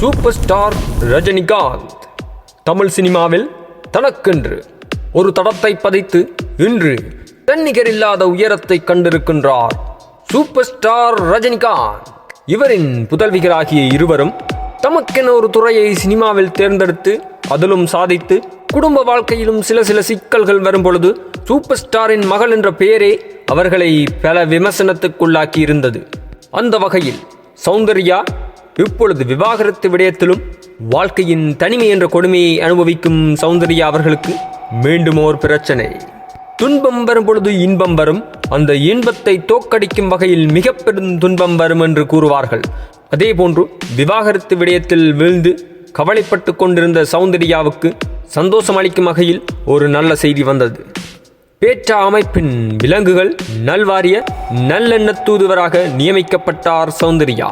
Super star Rajinikanth. Tamil சினிமாவில் தனக்கென்று ஒரு தடத்தை பதித்து இன்று தன்னிகரில்லாத உயரத்தை கண்டிருக்கின்றார் சூப்பர் ஸ்டார் ரஜினிகாந்த். இவரின் புதல்விகளாகிய இருவரும் தமக்கென ஒரு துறையை சினிமாவில் தேர்ந்தெடுத்து அதிலும் சாதித்து குடும்ப வாழ்க்கையிலும் சில சில சிக்கல்கள் வரும் பொழுது சூப்பர் ஸ்டாரின் மகள் என்ற பெயரே அவர்களை பல விமர்சனத்துக்குள்ளாக்கி இருந்தது அந்த வகையில் சௌந்தர்யா இப்பொழுது விவாகரத்து விடயத்திலும் வாழ்க்கையின் தனிமை என்ற கொடுமையை அனுபவிக்கும் சௌந்தர்யா அவர்களுக்கு மீண்டும் ஓர் பிரச்சனை. துன்பம் வரும் பொழுது இன்பம் வரும். அந்த இன்பத்தை தோக்கடிக்கும் வகையில் மிக பெரும் துன்பம் வரும் என்று கூறுவார்கள். அதே போன்று விவாகரத்து விடயத்தில் வீழ்ந்து கவலைப்பட்டு கொண்டிருந்த சௌந்தர்யாவுக்கு சந்தோஷம் அளிக்கும் வகையில் ஒரு நல்ல செய்தி வந்தது. பேற்றா அமைப்பின் விலங்குகள் நல்வாரிய நல்லெண்ண தூதுவராக நியமிக்கப்பட்டார் சௌந்தர்யா.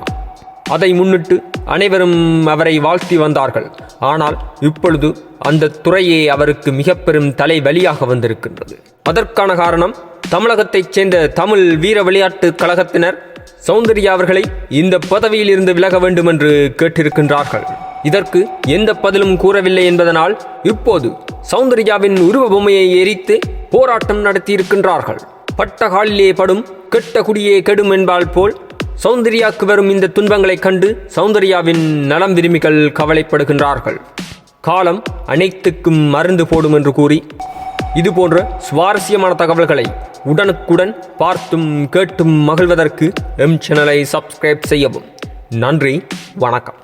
அதை முன்னிட்டு அனைவரும் அவரை வாழ்த்தி வந்தார்கள். ஆனால் இப்பொழுது அந்த துறையே அவருக்கு மிக பெரும் தலைவலியாக வந்திருக்கின்றது. அதற்கான காரணம் தமிழகத்தைச் சேர்ந்த தமிழ் வீர விளையாட்டு கழகத்தினர் சௌந்தர்யா அவர்களை இந்த பதவியில் இருந்து விலக வேண்டும் என்று கேட்டிருக்கின்றார்கள். இதற்கு எந்த பதிலும் கூறவில்லை என்பதனால் இப்போது சௌந்தர்யாவின் உருவ பொம்மையை எரித்து போராட்டம் நடத்தியிருக்கின்றார்கள். பட்டகாலிலே படும் கெட்ட குடியே கெடும் என்பால் போல் சௌந்தர்யாக்கு வரும் இந்த துன்பங்களைக் கண்டு சௌந்தர்யாவின் நலம் விரும்பிகள் கவலைப்படுகின்றார்கள். காலம் அனைத்துக்கும் மருந்து போடும் என்று கூறி இது போன்ற சுவாரஸ்யமான தகவல்களை உடனுக்குடன் பார்த்தும் கேட்டும் மகிழ்வதற்கு எம் சேனலை சப்ஸ்கிரைப் செய்யவும். நன்றி வணக்கம்.